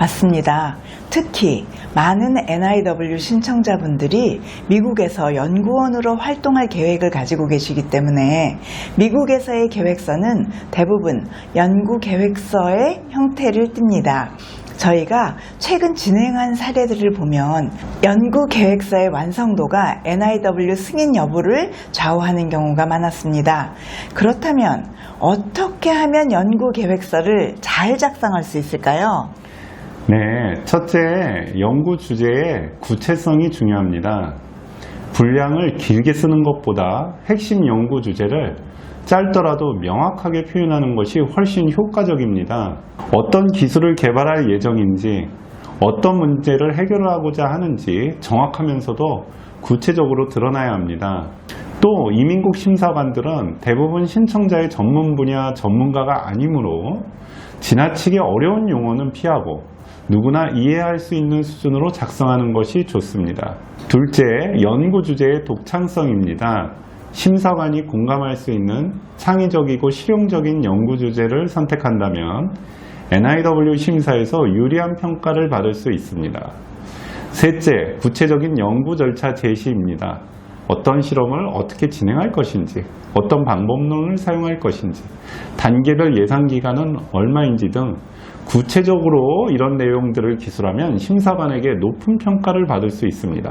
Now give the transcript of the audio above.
맞습니다. 특히 많은 NIW 신청자분들이 미국에서 연구원으로 활동할 계획을 가지고 계시기 때문에 미국에서의 계획서는 대부분 연구 계획서의 형태를 띱니다. 저희가 최근 진행한 사례들을 보면 연구 계획서의 완성도가 NIW 승인 여부를 좌우하는 경우가 많았습니다. 그렇다면 어떻게 하면 연구 계획서를 잘 작성할 수 있을까요? 네, 첫째, 연구 주제의 구체성이 중요합니다. 분량을 길게 쓰는 것보다 핵심 연구 주제를 짧더라도 명확하게 표현하는 것이 훨씬 효과적입니다. 어떤 기술을 개발할 예정인지, 어떤 문제를 해결하고자 하는지 정확하면서도 구체적으로 드러나야 합니다. 또 이민국 심사관들은 대부분 신청자의 전문 분야 전문가가 아니므로 지나치게 어려운 용어는 피하고 누구나 이해할 수 있는 수준으로 작성하는 것이 좋습니다. 둘째, 연구 주제의 독창성입니다. 심사관이 공감할 수 있는 창의적이고 실용적인 연구 주제를 선택한다면 NIW 심사에서 유리한 평가를 받을 수 있습니다. 셋째, 구체적인 연구 절차 제시입니다. 어떤 실험을 어떻게 진행할 것인지, 어떤 방법론을 사용할 것인지, 단계별 예상 기간은 얼마인지 등 구체적으로 이런 내용들을 기술하면 심사관에게 높은 평가를 받을 수 있습니다.